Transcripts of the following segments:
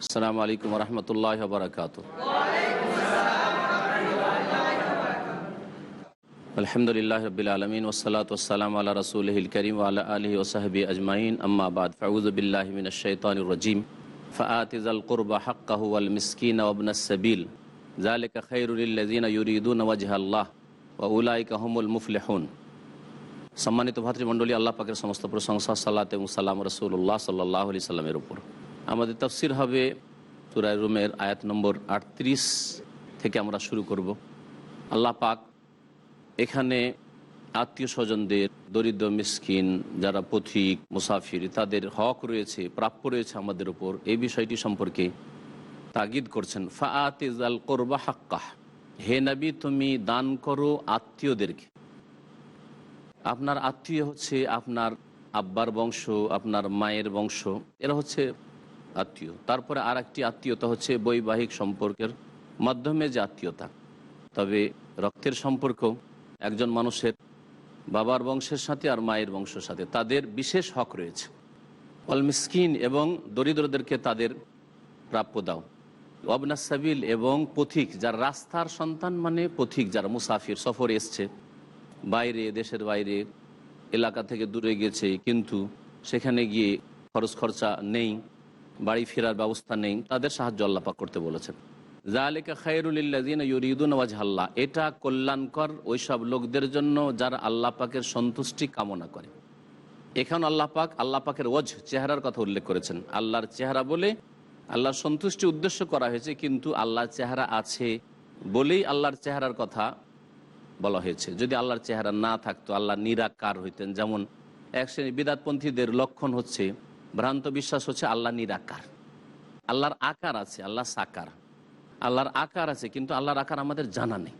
আসসালামু আলাইকুম রহমতুল্লাহ বারকাত আলহামদুলিল্লাহ রবিল আলমিন ওসলাত ওসালাম আল্লাহ রসুলহিল করিম আল্লাহ আলহি ওসাহবি আজমাইন আম্মাবাদ ফাউজবিল্লাহমিন শৈতানুরজিম ফাআতিজাল কুরবা হাক্কাহু আল মিসকিন ওবন সাবিল জালিক খৈরুল্লাজিন ইউরিদুন ওয়াজহ আল্লাহ ও উলাইকা হুমুল মুফলেহুন সম্মানিত ভাতৃমণ্ডলী আল্লাহ পাকের সমস্ত প্রশংসা সাল্লাত এবং সাল্লাম রসুল্লাহ সাল্লাহ আলি সাল্লামের উপর আমাদের তফসির হবে সুরায় রুমের আয়াত নম্বর আটত্রিশ থেকে আমরা শুরু করব। আল্লাহ পাক এখানে আত্মীয় স্বজনদের, দরিদ্র মিসকিন, যারা পথিক, মুসাফির, তাদের হক রয়েছে, প্রাপ্য রয়েছে আমাদের উপর। এই বিষয়টি সম্পর্কে তাগিদ করছেন। ফাআতিজাল করবা হাক্কাহ। হে নবী, তুমি দান করো আত্মীয়দেরকে। আপনার আত্মীয় হচ্ছে আপনার আব্বার বংশ, আপনার মায়ের বংশ। এরা হচ্ছে আত্মীয়। তারপরে আর একটি আত্মীয়তা হচ্ছে বৈবাহিক সম্পর্কের মাধ্যমে যে আত্মীয়তা। তবে রক্তের সম্পর্ক একজন মানুষের বাবার বংশের সাথে আর মায়ের বংশের সাথে, তাদের বিশেষ হক রয়েছে। অল মিসকিন এবং দরিদ্রদেরকে তাদের প্রাপ্য দাও। অবনাস সাবিল এবং পথিক, যার রাস্তার সন্তান মানে পথিক, যারা মুসাফির সফরে এসছে, বাইরে, দেশের বাইরে, এলাকা থেকে দূরে গেছে, কিন্তু সেখানে গিয়ে খরচ খরচা নেই। বাড়ি ফেরার ব্যবস্থা নেই, তাদের সাহায্য আল্লাপাক করতে বলেছেন। জালেকা খায়রুলিল্লাদিন ইউরিদুন ওয়াজহাল্লাহ এটা কল্যাণকর ওইসব লোকদের জন্য যারা আল্লাহ পাকের সন্তুষ্টি কামনা করে। এখন আল্লাহ পাক, আল্লাহ পাকের ওয়াজ চেহারার কথা উল্লেখ করেছেন। আল্লাহর চেহারা বলে আল্লাহর সন্তুষ্টি উদ্দেশ্য করা হয়েছে, কিন্তু আল্লাহর চেহারা আছে বলেই আল্লাহর চেহারার কথা বলা হয়েছে। যদি আল্লাহর চেহারা না থাকতো, আল্লাহ নিরাকার হইতেন। যেমন এক শ্রেণি বিদাতপন্থীদের লক্ষণ হচ্ছে ভ্রান্ত বিশ্বাস হচ্ছে আল্লাহ নিরাকার। আল্লাহর আকার আছে আল্লাহ সাকার। আল্লাহর আকার আছে, কিন্তু আল্লাহর আকার আমাদের জানা নেই।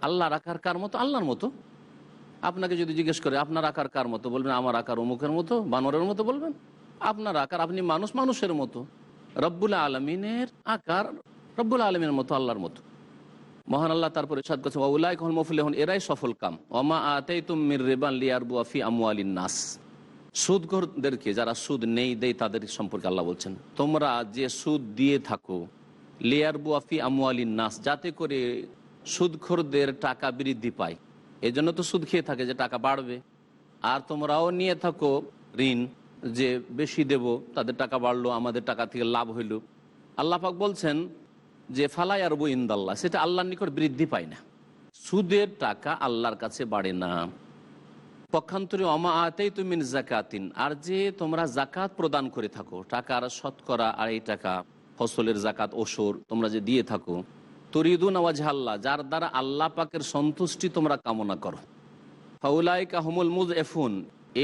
আল্লাহর আকার কার মতো? আল্লাহর মতো। আপনাকে যদি জিজ্ঞেস করে, আপনার আকার কার মতো? বলবেন, আমার আকার অমুকের মতো, বানরের মতো বলবেন? আপনার আকার, আপনি মানুষ, মানুষের মতো। রব্বুল আলমিনের আকার, রব্বুল আলমিনের মতো, আল্লাহর মতো। মহান আল্লাহ তারপরে সাদ করছে ওউলাই কখন মফুল হন এরাই সফল কাম। ওমা আতেই তুমির রেবান লিয়ার বুয়াফি আমুয়ালিন নাস। সুদঘরদেরকে যারা সুদ নেই দেয় তাদের সম্পর্কে আল্লাহ বলছেন, তোমরা যে সুদ দিয়ে থাকো, লেয়ার বুয়াফি আমুয়ালিন নাস, যাতে করে সুদখোরদের টাকা বৃদ্ধি পায়। এই জন্য তো সুদ খেয়ে থাকে যে টাকা বাড়বে। আর তোমরাও নিয়ে থাকো ঋণ যে বেশি দেব, তাদের টাকা বাড়লো, আমাদের টাকা থেকে লাভ হইল। আল্লাপাক বলছেন যে ফালাই আরবু ইন্দাল্লাহ, সেটা আল্লাহর নিকট বৃদ্ধি পায় না। সুদের টাকা আল্লাহর কাছে বাড়ে না। পক্ষান্তরে অমা আতেই তুমি জাকাতিন। আর যে তোমরা জাকাত প্রদান করে থাকো, টাকার শতকরা আড়াই টাকা, ফসলের জাকাত ওসর তোমরা যে দিয়ে থাকো, তরিদুন আওয়াজ আল্লাহ, যার দ্বারা আল্লাহ পাকের সন্তুষ্টি তোমরা কামনা করো। ফাউলাই কাহমুল মুজ এফুন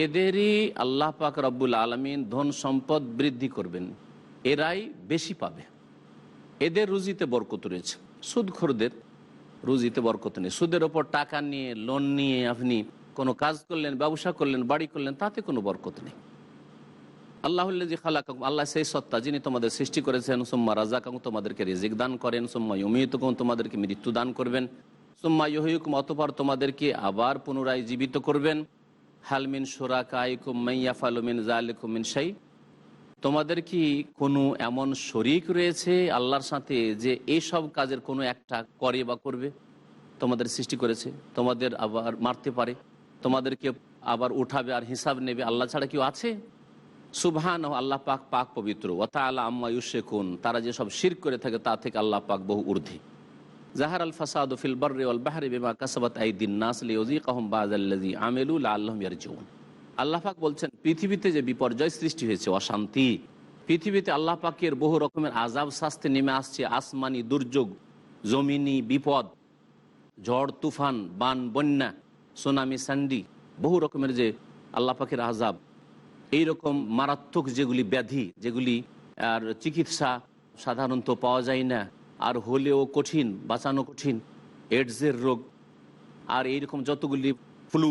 এদেরই আল্লাহ পাক রব্বুল আলমিন ধন সম্পদ বৃদ্ধি করবেন, এরাই বেশি পাবে। এদের রুজিতে বরকত রয়েছে। সুদখোরদের রুজিতে বরকত নেই। সুদের ওপর টাকা নিয়ে লোন নিয়ে আপনি কোনো কাজ করলেন, ব্যবসা করলেন, বাড়ি করলেন, তাতে কোনো বরকত নেই। আল্লাহুল্লাজি খালাকাকুম, আল্লাহ সেই সত্তা যিনি তোমাদের সৃষ্টি করেছেন, সোম্মা রাজাকাকুম তোমাদেরকে রিজিক দান করেন, সোম্মা ইউমিয়তকুম তোমাদেরকে মৃত্যু দান করবেন, সোম্মা ইহিকুম অতপর তোমাদেরকে আবার পুনরায় জীবিত করবেন। হালমিন সোরা কাইকুম মাইয়া ফালুমিন জালিকুমিন সাই তোমাদের কি কোনো এমন শরিক রয়েছে আল্লাহর সাথে যে এই সব কাজের কোনো একটা করে বা করবে, তোমাদের সৃষ্টি করেছে, তোমাদের আবার মারতে পারে? তোমাদেরকে আবার উঠাবে আর হিসাব নেবে। আল্লাহ ছাড়া কেউ আছে? সুবহান আল্লাহ পাক পাক পবিত্র। ওতা আল্লাহ আম্মা ইউশেকুন তারা যেসব শির করে থাকে, তা থেকে আল্লাহ পাক বহু ঊর্ধ্বে। জাহার আল ফাসাদ ফিল বর্রে আল বাহারি বেমা কাসাবাত আইদিন নাসলি ওজিকাহম বাজাল্লাজি আমেলুল আল্লাহম ইয়ারজিউন। আল্লাহ পাক বলছেন, পৃথিবীতে যে বিপর্যয় সৃষ্টি হয়েছে, অশান্তি, পৃথিবীতে আল্লাহ পাকের বহু রকমের আজাব শাস্তি নেমে আসছে। আসমানি দুর্যোগ, জমিনি বিপদ, ঝড়, তুফান, বান, বন্যা সোনামি স্যান্ডি বহু রকমের যে আল্লাহ পাকের আজাব এই রকম মারাত্মক যেগুলি ব্যাধি, যেগুলি, আর চিকিৎসা সাধারণত পাওয়া যায় না, আর হলেও কঠিন, বাঁচানো কঠিন এডসের রোগ, আর এইরকম যতগুলি ফ্লু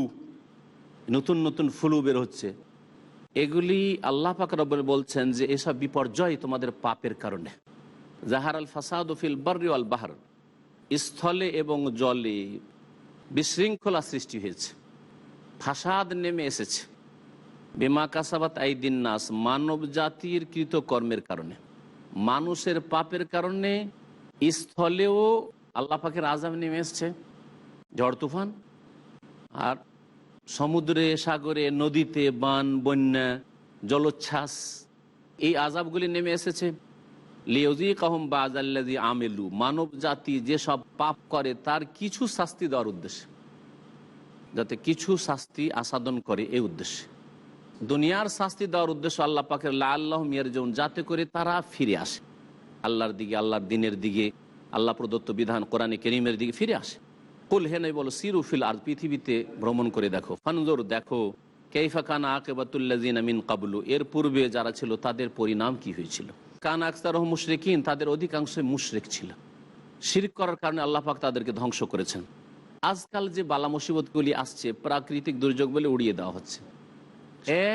নতুন নতুন ফ্লু বের হচ্ছে, এগুলি আল্লাহ পাক রব্বর বলছেন যে এসব বিপর্যয় তোমাদের পাপের কারণে। জাহার আল ফাসাদ ফিল বার্রি আল বাহার, স্থলে এবং জলে বিশৃঙ্খলা সৃষ্টি হয়েছে। ফাসাদ নেমে এসেছে। বেমা কাসাবাত আইদিন নাস মানব জাতির কৃতকর্মের কারণে। মানুষের পাপের কারণে স্থলেও আল্লাহ পাকের আজাব নেমে এসছে। ঝড় তুফান আর সমুদ্রে, সাগরে, নদীতে, বান, বন্যা, জলোচ্ছ্বাস এই আজাবগুলি নেমে এসেছে। লিওজি কাহম বাজাল্লাদি আমেলু মানব জাতি যেসব পাপ করে তার কিছু শাস্তি দেওয়ার উদ্দেশ্যে। যাতে কিছু শাস্তি আসাদন করে এই উদ্দেশ্যে। দুনিয়ার শাস্তি দেওয়ার উদ্দেশ্য আল্লাহ পাকের লা আল্লাহ মিয়ার যেমন যাতে করে তারা ফিরে আসে। আল্লাহর দিকে, আল্লাহর দিনের দিকে, আল্লাহ প্রদত্ত বিধান কোরআনে করিমের দিকে ফিরে আসে। কুল হে বলো সিরুফিল আর পৃথিবীতে ভ্রমণ করে দেখো, ফানজোর, দেখো, কেইফা কানা আকেবাতুল্লাজিন মিন কাবলু। এর পূর্বে যারা ছিল, তাদের পরিণাম কি হয়েছিল? কান আক্তার মুশরিকিন তাদের অধিকাংশ মুশরিক ছিল। শিরিক করার কারণে আল্লাহ পাক তাদেরকে ধ্বংস করেছেন। আজকাল যে বালা মুসিবতগুলি আসছে, প্রাকৃতিক দুর্যোগ বলে উড়িয়ে দেওয়া হচ্ছে।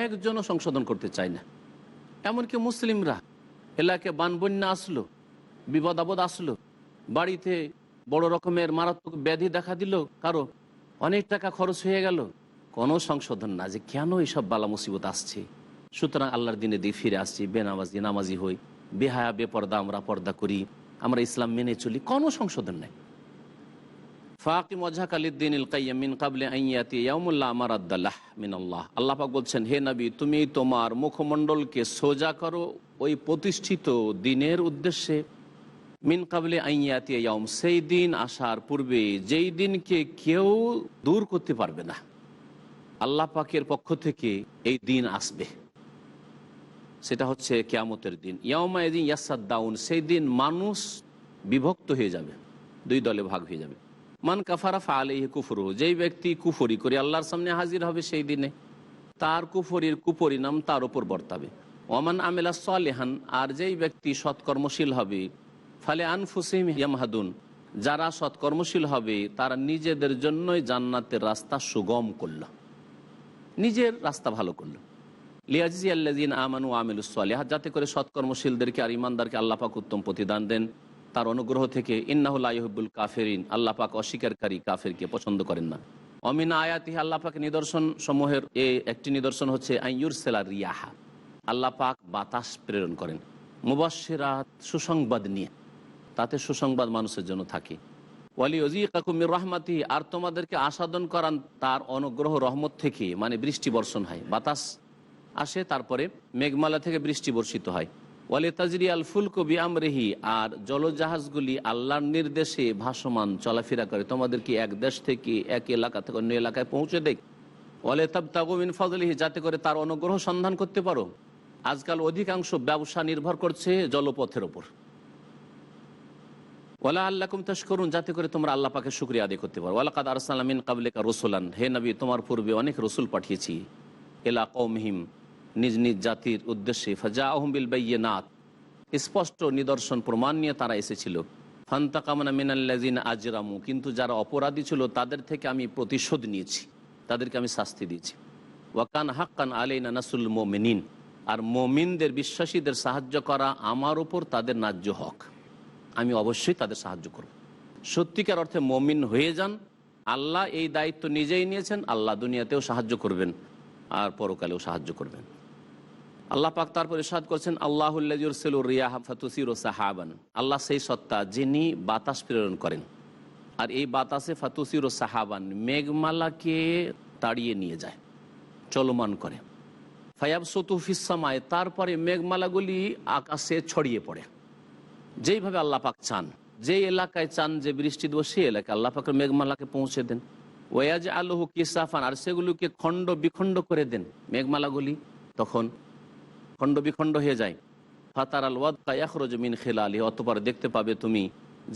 একজনও সংশোধন করতে চায় না। এমনকি মুসলিমরা, এলাকায় বানবন্যা আসলো বিপদ আপদ আসলো, বাড়িতে বড় রকমের মারাত্মক ব্যাধি দেখা দিল, কারও অনেক টাকা খরচ হয়ে গেল। কোনো সংশোধন না যে কেন এইসব বালা মুসিবত আসছে? সুতরাং আল্লাহর দিনে দিয়ে ফিরে আসছি, বেনামাজি, নামাজি হই। বেহায়া, বেপর্দা, আমরা পর্দা করি, আমরা ইসলাম মেনে চলি, কোনো সংশোধন নেই। ফাকিম ওয়াজহাক আলিদ্দিন ইল কাইয়্যিম মিন কাবলি আন ইয়াতি ইয়াউমুল্লাহ আমারাদ্দাল্লাহ মিন আল্লাহ আল্লাহ পাক বলছেন, হে নবী, তুমি তোমার মুখমণ্ডলকে সোজা করো ওই প্রতিষ্ঠিত দিনের উদ্দেশ্যে। মিন কাবলে আইয়াতি ইয়াউম, সেই দিন আসার পূর্বে যেই দিনকে কেউ দূর করতে পারবে না। আল্লাহ পাকের পক্ষ থেকে এই দিন আসবে। সেটা হচ্ছে কেয়ামতের দিন। ইয়ামা এদিন ইয়াসাদ দাউন সেই দিন মানুষ বিভক্ত হয়ে যাবে, দুই দলে ভাগ হয়ে যাবে। মান কাফারা ফালেহি কুফরু যেই ব্যক্তি কুফরি করে আল্লাহর সামনে হাজির হবে সেই দিনে, তার কুফরির কুপরিণাম তার উপর বর্তাবে। ওমান আমেলা সালেহান, আর যেই ব্যক্তি সৎকর্মশীল হবে, ফালে আনফুসিম ইয়ামহাদুন, যারা সৎকর্মশীল হবে, তারা নিজেদের জন্যই জান্নাতের রাস্তা সুগম করল। নিজের রাস্তা ভালো করল। লিয়াজি আল্লাদিন আমানু আমিলুসালিহা যাতে করে সৎকর্মশীলদেরকে আর ইমানদারকে আল্লাপাক উত্তম প্রতিদান দেন। তার অনুগ্রহ থেকে ইন্নাহুল্লাহবুল কাফেরিন আল্লাপাক অস্বীকারী কাফেরকে পছন্দ করেন না। অমিনা আয়াতি আল্লাপাক নিদর্শন সমূহের এ একটি নিদর্শন হচ্ছে আইয়ুর সেলা রিয়াহা আল্লাপাক বাতাস প্রেরণ করেন। মুবাসিরাত সুসংবাদ নিয়ে, তাতে সুসংবাদ মানুষের জন্য থাকে। ওয়ালি অজি কাকুমির রহমাতি, আর তোমাদেরকে আসাদন করান তার অনুগ্রহ রহমত থেকে মানে বৃষ্টি বর্ষণ হয়, বাতাস আসে, তারপরে মেঘমালা থেকে বৃষ্টি বর্ষিত হয়। ওয়ালে তাজরি আল ফুলকবি আমরেহি, আর জলজাহাজগুলি আল্লাহর নির্দেশে ভাসমান চলাফেরা করে। তোমাদেরকে এক দেশ থেকে এক এলাকা থেকে অন্য এলাকায় পৌঁছে দেখ ওয়ালে তাব তাগুমিন ফজলিহি যাতে করে তার অনুগ্রহ সন্ধান করতে পারো। আজকাল অধিকাংশ ব্যবসা নির্ভর করছে জলপথের ওপর। ওলা আল্লাহকুম করুন যাতে করে তোমরা আল্লাহ পাকে শুক্রিয়া আদায় করতে পারো। ওয়ালাকাদ আরসালামিন কাবলিকা রসুলান, হে নবী, তোমার পূর্বে অনেক রসুল পাঠিয়েছি। এলা কৌমহিম নিজ নিজ জাতির উদ্দেশ্যে ফাজা আহমবিল বাইয়ে নাথ স্পষ্ট নিদর্শন প্রমাণ নিয়ে তারা এসেছিল। ফান্তাকামনা মিনাল্লাজিন আজরামু, কিন্তু যারা অপরাধী ছিল তাদের থেকে আমি প্রতিশোধ নিয়েছি। তাদেরকে আমি শাস্তি দিয়েছি। ওয়াকান হাক্কান আলাইনা নাসুল মোমিনিন, আর মোমিনদের বিশ্বাসীদের সাহায্য করা আমার উপর তাদের ন্যায্য হক। আমি অবশ্যই তাদের সাহায্য করব। সত্যিকার অর্থে মমিন হয়ে যান, আল্লাহ এই দায়িত্ব নিজেই নিয়েছেন, আল্লাহ দুনিয়াতেও সাহায্য করবেন, আর পরকালেও সাহায্য করবেন। আল্লাহ পাক তারপরে সাদ করছেন আল্লাহুল্লাহুর সাহাবান। আল্লাহ সেই সত্তা যিনি বাতাস প্রেরণ করেন। আর এই বাতাসে ফাতুসির ও সাহাবান মেঘমালাকে তাড়িয়ে নিয়ে যায়, চলমান করে। ফায়াব সতুফিসামায় তারপরে মেঘমালাগুলি আকাশে ছড়িয়ে পড়ে। যেইভাবে আল্লাহ পাক চান যে এলাকায় চান যে বৃষ্টি দেবো, সেই এলাকায় আল্লাহ পাকের মেঘমালাকে পৌঁছে দেন। ওয়াজ আলহু কিসাফান, আর সেগুলোকে খণ্ড বিখণ্ড করে দেন মেঘমালাগুলি। তখন খণ্ড বিখণ্ড হয়ে যায়। ফাতার আল ওয়াদ কায়াখরজ মিন খেলা আলী অতপর দেখতে পাবে তুমি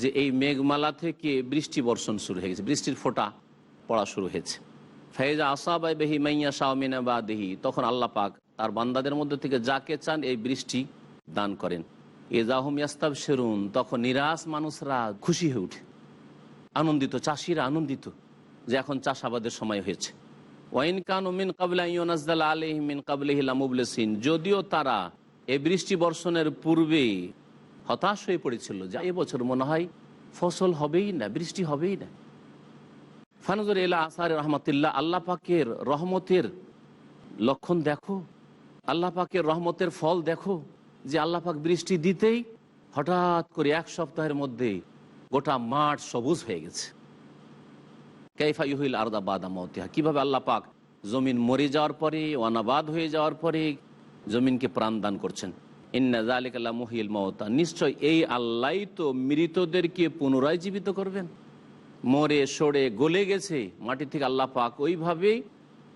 যে এই মেঘমালা থেকে বৃষ্টি বর্ষণ শুরু হয়ে গেছে, বৃষ্টির ফোঁটা পড়া শুরু হয়েছে। ফাইজা আসাবাই বেহি মাইয়া শাহমিনা বা দেহি তখন আল্লাহ পাক তার বান্দাদের মধ্যে থেকে যাকে চান এই বৃষ্টি দান করেন। এজাহম ইয়াস্তাব শেরুন তখন নিরাশ মানুষরা খুশি হয়ে উঠে আনন্দিত, চাষিরা আনন্দিত যে এখন চাষাবাদের সময় হয়েছে। মিন যদিও তারা এই বৃষ্টি বর্ষণের পূর্বে হতাশ হয়ে পড়েছিল যা এবছর মনে হয় ফসল হবেই না, বৃষ্টি হবেই না। ফানজর এলা আসার রহমতুল্লাহ, আল্লাহ পাকের রহমতের লক্ষণ দেখো। আল্লাহ পাকের রহমতের ফল দেখো যে আল্লাহ পাক বৃষ্টি দিতেই হঠাৎ করে এক সপ্তাহের মধ্যে গোটা মাঠ সবুজ হয়ে গেছে। কাইফা ইহুল আরদা বাদা মতিহা কীভাবে আল্লাহ পাক জমিন মরে যাওয়ার পরে অনাবাদ হয়ে যাওয়ার পরে জমিনকে প্রাণ দান করছেন? ইন্না জালিক আল্লাহ মহিল মমতা নিশ্চয় এই আল্লাহ তো মৃতদেরকে পুনরায় জীবিত করবেন। মরে, সরে, গলে গেছে, মাটি থেকে আল্লাহ পাক ওইভাবেই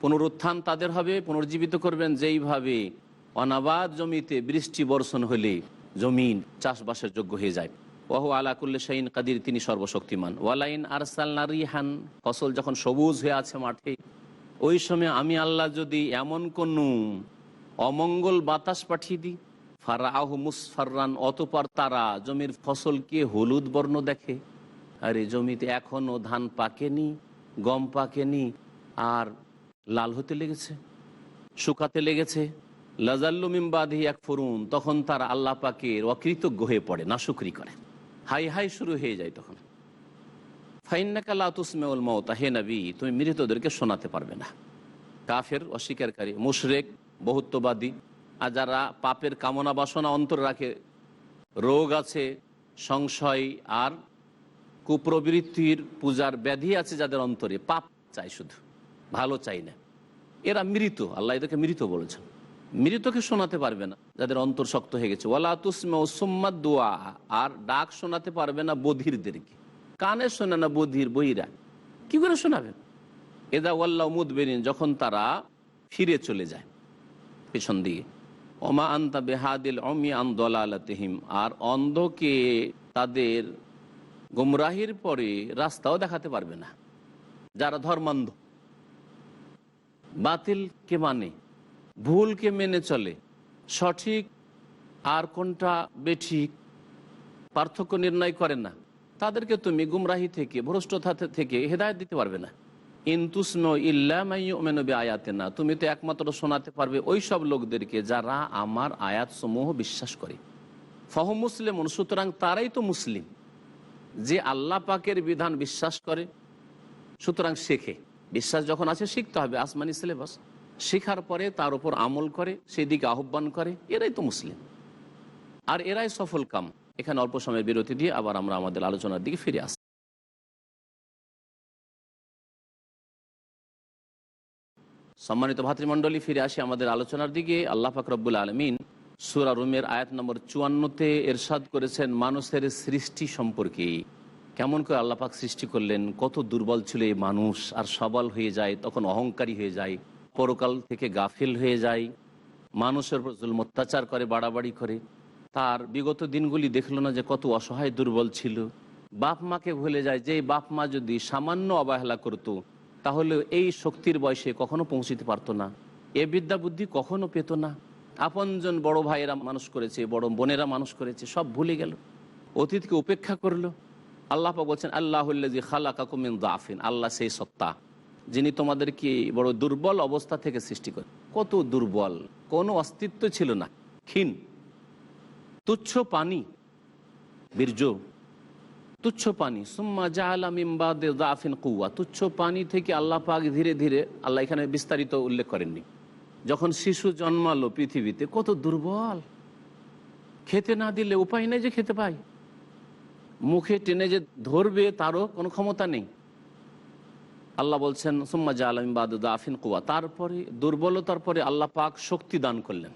পুনরুত্থান তাদের হবে, পুনর্জীবিত করবেন। যেইভাবে অনাবাদ জমিতে বৃষ্টি বর্ষণ হলে জমিন চাষবাসের যোগ্য হয়ে যায়। ওহু আলাকুল্লে শাহিন কাদির, তিনি সর্বশক্তিমান। ওয়ালাইন আরসাল রিহান, ফসল যখন সবুজ হয়ে আছে মাঠে, ওই সময় আমি আল্লাহ যদি এমন কোনো অমঙ্গল বাতাস পাঠিয়ে দিই ফারাহ মুসফাররান, অতপর তারা জমির ফসলকে হলুদ বর্ণ দেখে। আরে জমিতে এখনও ধান পাকেনি, গম পাকেনি, আর লাল হতে লেগেছে, শুকাতে লেগেছে। লাজাল্লু মিমবাদি এক ফরুন তখন তার আল্লাহ পাকের অকৃতজ্ঞ হয়ে পড়ে না শুক্রি করে। হাই হাই শুরু হয়ে যায় তখন। ফাইন্নাকাল্লা তুসমেউল মৌতা হে নবী, তুমি মৃতদেরকে শোনাতে পারবে না। কাফের, অস্বীকারী, মুশরেক, বহুত্ববাদী, আর যারা পাপের কামনা বাসনা অন্তর রাখে, রোগ আছে, সংশয় আর কুপ্রবৃত্তির পূজার ব্যাধি আছে যাদের অন্তরে, পাপ চাই শুধু, ভালো চাই না। এরা মৃত, আল্লাহ এদেরকে মৃত বলেছেন। মৃতকে শোনাতে পারবে না, যাদের অন্তর শক্ত হয়ে গেছে। ওয়ালা তুসমা ওসম্মা দোয়া আর ডাক শোনাতে পারবে না বধিরদেরকে। কানে শোনে না বধির বহিরা। কি করে শোনাবেন এদা ওয়াল্লাহ মুদবেরিন, যখন তারা ফিরে চলে যায় পেছন দিকে। ওমা আন্তা বেহাদিল অমি আন্দোলালতহিম আর অন্ধকে তাদের গুমরাহির পরে রাস্তাও দেখাতে পারবে না। যারা ধর্মান্ধ। বাতিলকে মানে? ভুলকে মেনে চলে। সঠিক আর কোনটা বেঠিক পার্থক্য নির্ণয় করে না। তাদেরকে তুমি গুমরাহি থেকে, ভ্রষ্টতা থেকে হেদায়ত দিতে পারবে না। ইন্তুসম ইল্লামাইমেনবী আয়াতে না তুমি তো একমাত্র শোনাতে পারবে ওই সব লোকদেরকে যারা আমার আয়াত সমূহ বিশ্বাস করে। ফহ মুসলিম সুতরাং তারাই তো মুসলিম। যে আল্লাহ পাকের বিধান বিশ্বাস করে, সুতরাং শেখে। বিশ্বাস যখন আছে, শিখতে হবে। আসমানি সিলেবাস। শেখার পরে তার উপর আমল করে সেই দিকে আহ্বান করে, এরাই তো মুসলিম। আর এরাই সফল কাম। এখানে অল্প সময়ের বিরতি দিয়ে আবার আমরা আমাদের আলোচনার দিকে ফিরে আসি। সম্মানিত ভাতৃমণ্ডলী, ফিরে আসি আমাদের আলোচনার দিকে। আল্লাহ ফাকরবুল আলমিন সুরা রুমের আয়াত নম্বর চুয়ান্নতে এরশাদ করেছেন, মানুষের সৃষ্টি সম্পর্কে। কেমন করে আল্লাপাক সৃষ্টি করলেন, কত দুর্বল ছিল এই মানুষ, আর সবল হয়ে যায়, তখন অহংকারী হয়ে যায়। পরকাল থেকে গাফিল হয়ে যায়, মানুষের উপর জুলম, অত্যাচার করে, বাড়াবাড়ি করে। তার বিগত দিনগুলি দেখল না যে কত অসহায় দুর্বল ছিল। বাপ মাকে ভুলে যায় যে বাপ মা যদি সামান্য অবহেলা করতো, তাহলে এই শক্তির বয়সে কখনো পৌঁছিতে পারতো না। এ বিদ্যা বুদ্ধি কখনো পেত না। আপনজন বড় ভাইয়েরা মানুষ করেছে, বড় বোনেরা মানুষ করেছে, সব ভুলে গেল। অতীতকে উপেক্ষা করল। আল্লাহ বলছেন আল্লাহুল্লাজি খালা কাকুমিন আল্লাহ সেই সত্তা। যিনি তোমাদেরকে বড় দুর্বল অবস্থা থেকে সৃষ্টি করে কত দুর্বল, কোনো অস্তিত্ব ছিল না। ক্ষীণ, তুচ্ছ পানি, বীর্য, তুচ্ছ পানি। সুম্মা জাহালা মিমবাদে দাফিন কুয়া তুচ্ছ পানি থেকে আল্লাহ পাক ধীরে ধীরে, আল্লাহ এখানে বিস্তারিত উল্লেখ করেননি। যখন শিশু জন্মালো পৃথিবীতে, কত দুর্বল। খেতে না দিলে উপায় নেই যে খেতে পায়। মুখে টেনে যে ধরবে, তারও কোনো ক্ষমতা নেই। আল্লাহ বলছেন, সুম্মা জালাম বাদুদা আফিন কুয়া তারপরে, দুর্বলতার পরে আল্লাহ পাক শক্তি দান করলেন।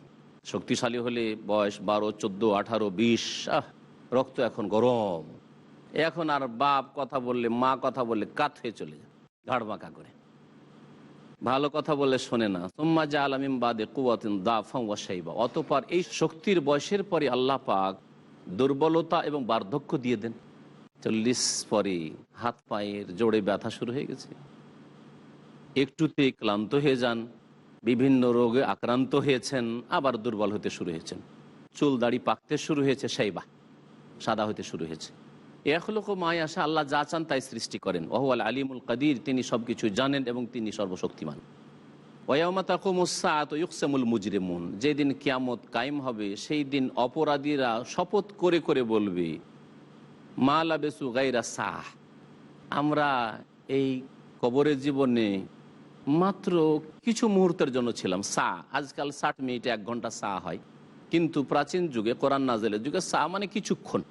শক্তিশালী হলে বয়স বারো, চোদ্দ, আঠারো, বিশ, আহ, রক্ত এখন গরম। এখন আর বাপ কথা বললে, মা কথা বললে কাত হয়ে চলে যায়, ঘাড় বাঁকা করে। ভালো কথা বললে শোনে না। সুম্মা জা আলামিম বাদে কুয়াতিন দা ফাইবা অতপর এই শক্তির বয়সের পরে আল্লাহ পাক দুর্বলতা এবং বার্ধক্য দিয়ে দেন। চল্লিশ পরে হাত পায়ের জোড়ে ব্যথা শুরু হয়ে গেছে। একটুতে ক্লান্ত হয়ে যান, বিভিন্ন রোগে আক্রান্ত হয়েছেন, আবার দুর্বল হতে শুরু হয়েছেন। চুল দাড়ি পাকতে শুরু হয়েছে সাইবা সাদা হতে শুরু হয়েছে। এখলোক মায় আসা আল্লাহ যা চান তাই সৃষ্টি করেন। ওহওয়াল আলিমুল কাদির, তিনি সব কিছু জানেন এবং তিনি সর্বশক্তিমান। মুজরিমুন, যেদিন কিয়ামত কায়েম হবে, সেই দিন অপরাধীরা শপথ করে করে বলবে, মা লাবেসু গাইরা সাহ? আমরা এই কবরের জীবনে মাত্র কিছু মুহূর্তের জন্য ছিলাম সা। আজকাল ষাট মিনিটে এক ঘণ্টা সা হয়। কিন্তু প্রাচীন যুগে, কোরআন নাজেলের যুগে সা মানে কিছুক্ষণ।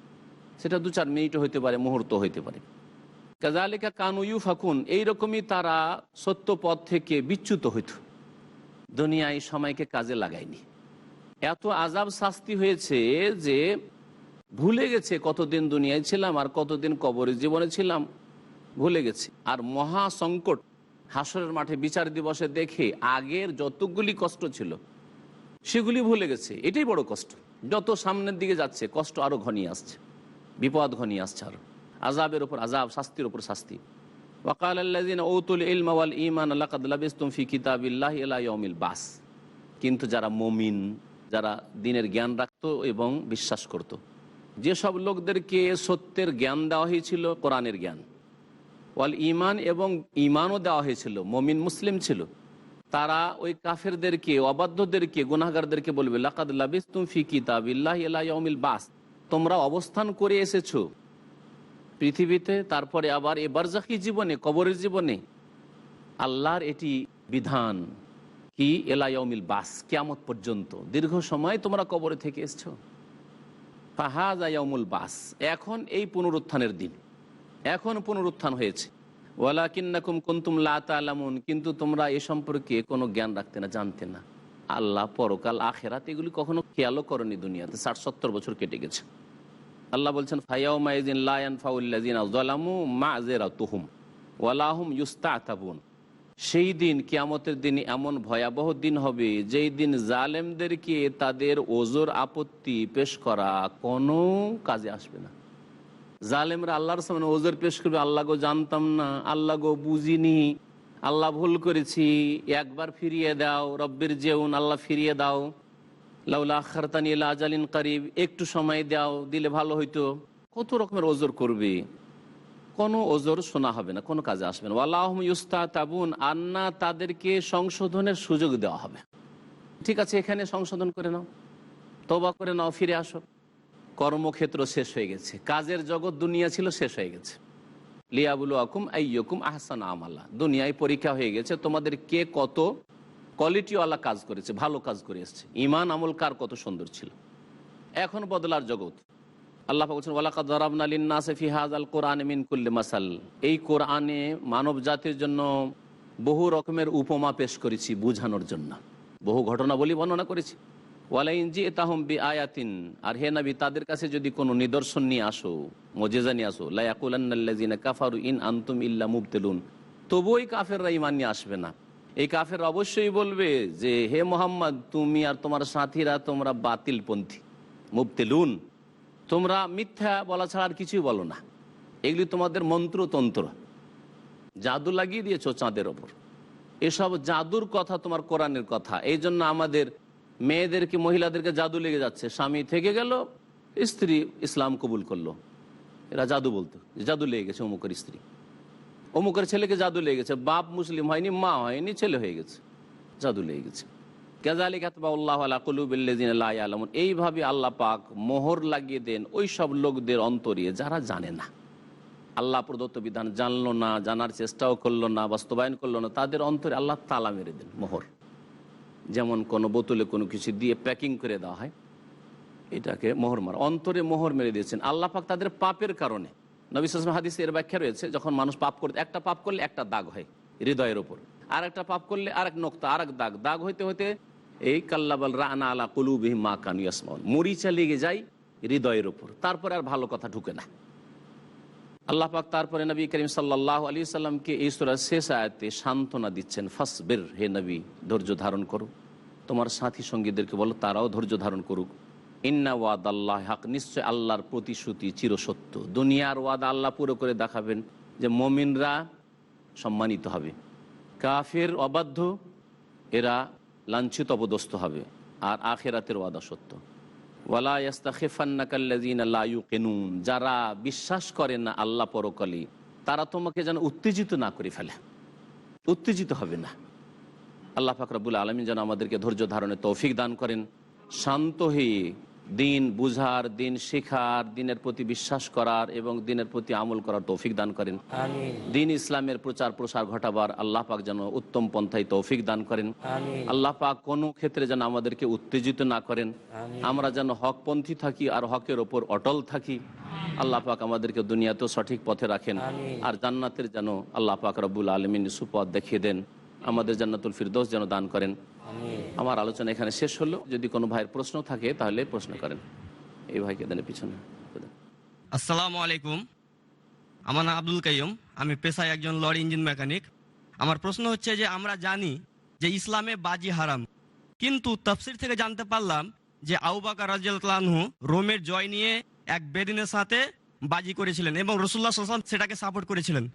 সেটা দু চার মিনিট হইতে পারে মুহূর্ত হইতে পারে। কাজালিকা কানুয়ু ফাকুন এইরকমই তারা সত্য পথ থেকে বিচ্যুত হইত। দুনিয়ায় সময়কে কাজে লাগায়নি। এত আজাব শাস্তি হয়েছে যে ভুলে গেছে কতদিন দুনিয়ায় ছিলাম আর কতদিন কবরের জীবনে ছিলাম। ভুলে গেছে। আর মহা সংকট হাসরের মাঠে বিচার দিবসে দেখে আগের যতগুলি কষ্ট ছিল, সেগুলি ভুলে গেছে। এটাই বড় কষ্ট। যত সামনের দিকে যাচ্ছে, কষ্ট আরও ঘনিয়ে আসছে। বিপদ ঘনিয়ে আসছে আরও। আজাবের উপর আজাব শাস্তির উপর শাস্তি। ইয়াউমিল বাস। কিন্তু যারা মমিন, যারা দিনের জ্ঞান রাখত এবং বিশ্বাস করত। যেসব লোকদেরকে সত্যের জ্ঞান দেওয়া হয়েছিল, কোরআনের জ্ঞান ওয়াল ইমান এবং ইমানও দেওয়া হয়েছিল, মমিন মুসলিম ছিল। তারা ওই কাফেরদেরকে, অবাধ্যদেরকে গুনাগারদেরকে বলবে বাস, তোমরা অবস্থান করে এসেছ পৃথিবীতে, তারপরে আবার এ বারজাকি জীবনে, কবরের জীবনে। আল্লাহর এটি বিধান কি? এলাইমিল বাস, কেয়ামত পর্যন্ত। দীর্ঘ সময় তোমরা কবরে থেকে এসছো। ফাহাজায়ামুল বাস, এখন এই পুনরুত্থানের দিন। এখন পুনরুত্থান হয়েছে। ওয়ালা কিন্নাকুম কুন্তুম লাতালামুন কিন্তু তোমরা এ সম্পর্কে কোনো জ্ঞান রাখতে না, জানতে না। আল্লাহ পরকাল আখেরাত এগুলি কখনো খেয়ালও করেনি দুনিয়াতে, ষাট সত্তর বছর কেটে গেছে। আল্লাহ বলছেন ফাইয়াউমাইজিন লায়ন ফাউল্লাজিন আউজালামু মা জেরা তুহুম ওয়ালাহুম ইউস্তা আতাবুন সেই দিন, কিয়ামতের দিন এমন ভয়াবহ দিন হবে, যেই দিন জালেমদেরকে তাদের ওজোর আপত্তি পেশ করা কোনো কাজে আসবে না। জালেমরা আল্লাহর সামনে ওজোর পেশ করবে, আল্লাহ গো জানতাম না, আল্লাহ গো বুঝিনি। আল্লাহ ভুল করেছি, একবার ফিরিয়ে দাও, রব্বের জেউন আল্লাহ ফিরিয়ে দাও। লাউলা খারতানি আজালিন করিব, একটু সময় দাও, দিলে ভালো হইতো। কত রকমের ওজোর করবে? কোনো ওজোর শোনা হবে না, কোনো কাজে আসবে না। আল্লাহম ইউস্তা তাবুন আন্না তাদেরকে সংশোধনের সুযোগ দেওয়া হবে। ঠিক আছে, এখানে সংশোধন করে নাও তবা করে নাও, ফিরে আসো। কর্মক্ষেত্র শেষ হয়ে গেছে। কাজের জগৎ দুনিয়া ছিল শেষ হয়ে গেছে। লিয়াবুল আকুম আইয়কুম আহসান আমাল্লা দুনিয়ায় পরীক্ষা হয়ে গেছে, তোমাদের কে কত কোয়ালিটিওয়ালা কাজ করেছে, ভালো কাজ করে এসছে। ইমান আমল কার কত সুন্দর ছিল। এখন বদলার জগৎ। আল্লাহ বলছেন ফি হাযাল কোরআন এই কোরআনে মানব জাতির জন্য বহু রকমের উপমা পেশ করেছি বুঝানোর জন্য। বহু ঘটনা বলি বর্ণনা করেছি। ওয়ালাইন জি তাহম বি আয়াতিন আর হে নবী, তাদের কাছে যদি কোনো নিদর্শন নিয়ে আসো, মজেজা নিয়ে আসো লায়াকুলান্নাল্লাযিনা কাফারু ইন আনতুম ইল্লা মুবতিলুন। তবুই কাফেররা ইমান নিয়ে আসবে না। এই কাফের অবশ্যই বলবে যে, হে মোহাম্মদ, তুমি আর তোমার সাথীরা তোমরা বাতিলপন্থী, মুবতিলুন। তোমরা মিথ্যা বলা ছাড়া আর কিছুই বলো না। এগুলি তোমাদের মন্ত্রতন্ত্র। জাদু লাগিয়ে দিয়েছ চাঁদের ওপর। এসব জাদুর কথা তোমার কোরআনের কথা। এই জন্য আমাদের মেয়েদেরকে, মহিলাদেরকে জাদু লেগে যাচ্ছে। স্বামী থেকে গেল, স্ত্রী ইসলাম কবুল করল। এরা জাদু বলতো জাদু লেগে গেছে অমুকের স্ত্রী। অমুকের ছেলেকে জাদু লেগে গেছে, বাপ মুসলিম হয়নি, মা হয়নি, ছেলে হয়ে গেছে, জাদু লেগে গেছে। এইভাবে আল্লাহ পাক মোহর লাগিয়ে দেন ওই সব লোকদের অন্তরে যারা জানে না। আল্লাহ প্রদত্ত বিধান জানলো না, জানার চেষ্টাও করল না, বাস্তবায়ন করল না, তাদের অন্তরে আল্লাহ তালা মেরে দেন মোহর। যেমন কোনো বোতলে কোনো কিছু দিয়ে প্যাকিং করে দেওয়া হয়, এটাকে মোহর মারা। অন্তরে মোহর মেরে দিয়েছেন। আল্লাহ পাক তাদের পাপের কারণে। নবিসাম হাদিস এর ব্যাখ্যা রয়েছে, যখন মানুষ পাপ করে একটা পাপ করলে একটা দাগ হয় হৃদয়ের ওপর আর একটা পাপ করলে আর এক নোক্তা আর এক দাগ। দাগ হইতে হইতে এই কাল্লাবাল রানা আলা কলুবিহি মা কানু ইয়াসমাউন। মরিচা লেগে যায় হৃদয়ের ওপর তারপরে আর ভালো কথা ঢুকে না। আল্লাহ পাক তারপরে নবী করিম সাল্লাহ আলী সাল্লামকে এই শেষ আয়াতে সান্ত্বনা দিচ্ছেন, ফাসবের হে নবী, ধৈর্য ধারণ করো। তোমার সাথী সঙ্গীদেরকে বলো, তারাও ধৈর্য ধারণ করুক। ইন্না ওয়াদ আল্লাহ হাক, নিশ্চয় আল্লাহর প্রতিশ্রুতি চিরসত্য। দুনিয়ার ওয়াদ আল্লাহ পুরো করে দেখাবেন যে মমিনরা সম্মানিত হবে। কাফের অবাধ্য, এরা লাঞ্ছিত অবদস্ত হবে, আর আখেরাতের ওয়াদা সত্য। ওয়ালা ইউকিনুন, যারা বিশ্বাস করে না আল্লাহ পরকালে তারা তোমাকে যেন উত্তেজিত না করে ফেলে। উত্তেজিত হবে না। আল্লাহ পাক রব্বুল আলমী যেন আমাদেরকে ধৈর্য ধারণে তৌফিক দান করেন। শান্ত হয়ে দিন বুঝার দিন শেখার দিনের প্রতি বিশ্বাস করার এবং দিনের প্রতি আমল করার তৌফিক দান করেন। দিন ইসলামের প্রচার প্রসার ঘটাবার আল্লাহ পাক যেন উত্তম পন্থায় তৌফিক দান করেন। আল্লাহ পাক কোনো ক্ষেত্রে যেন আমাদেরকে উত্তেজিত না করেন। আমরা যেন হকপন্থী থাকি আর হকের ওপর অটল থাকি। আল্লাহ পাক আমাদেরকে দুনিয়াতেও সঠিক পথে রাখেন। আর জান্নাতের যেন আল্লাহ পাক রব্বুল আলমিন সুপথ দেখিয়ে দেন। আমাদের জান্নাতুল ফিরদৌস যেন দান করেন। আমার আলোচনা এখানে শেষ হলো। যদি কোনো ভাইয়ের প্রশ্ন থাকে তাহলে প্রশ্ন করেন। এই ভাইকে দেন পিছনে। আসসালামু আলাইকুম। আমার নাম আব্দুল কাইয়ুম। আমি পেশায় একজন লরি ইঞ্জিন মেকানিক। আমার প্রশ্ন হচ্ছে যে আমরা জানি যে ইসলামে বাজি হারাম। কিন্তু তফসির থেকে জানতে পারলাম যে আউবাকা রাজিয়ালহু রোমের জয় নিয়ে এক বেদিনের সাথে বাজি করেছিলেন এবং রসুল্লাহ সাল্লাম সেটাকে সাপোর্ট করেছিলেন।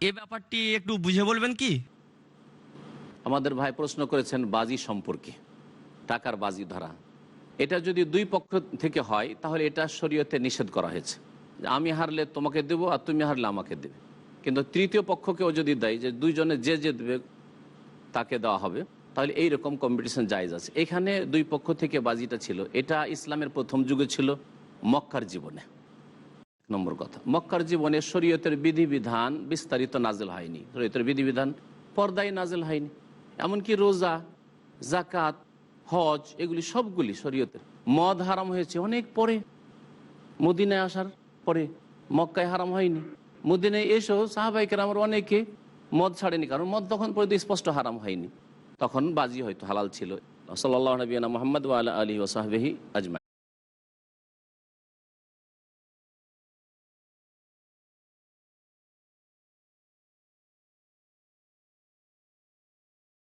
এ ব্যাপারটি একটু বুঝে বলবেন কি? আমাদের ভাই প্রশ্ন করেছেন বাজি সম্পর্কে, টাকার বাজি ধরা। এটা যদি দুই পক্ষ থেকে হয়, তাহলে এটা শরীয়তে নিষেধ করা হয়েছে। আমি হারলে তোমাকে দেবো আর তুমি হারলে আমাকে দেবে। কিন্তু তৃতীয় পক্ষকেও যদি দেয় যে দুইজনে যে যে দেবে, তাকে দেওয়া হবে, তাহলে এই রকম কম্পিটিশন জায়জ আছে। এখানে দুই পক্ষ থেকে বাজিটা ছিল। এটা ইসলামের প্রথম যুগে ছিল মক্কার জীবনে। নম্বর কথা, মক্কার জীবনে শরীয়তের বিধিবিধান বিস্তারিত নাজেল হয়নি। শরীয়তের বিধিবিধান পর্দায় নাজেল হয়নি। এমনকি রোজা জাকাত হজ, এগুলি সবগুলি শরীয়তের। মদ হারাম হয়েছে অনেক পরে। মদিনায় আসার পরে মক্কায় হারাম হয়নি। মদিনায় এসো সাহাবাইকার আমার অনেকে মদ ছাড়েনি, কারণ মদ তখন পর্যন্ত স্পষ্ট হারাম হয়নি। তখন বাজি হয়তো হালাল ছিল। সাল্লাহ নবীনা মোহাম্মদ আলী ওসাহবেহি আজমা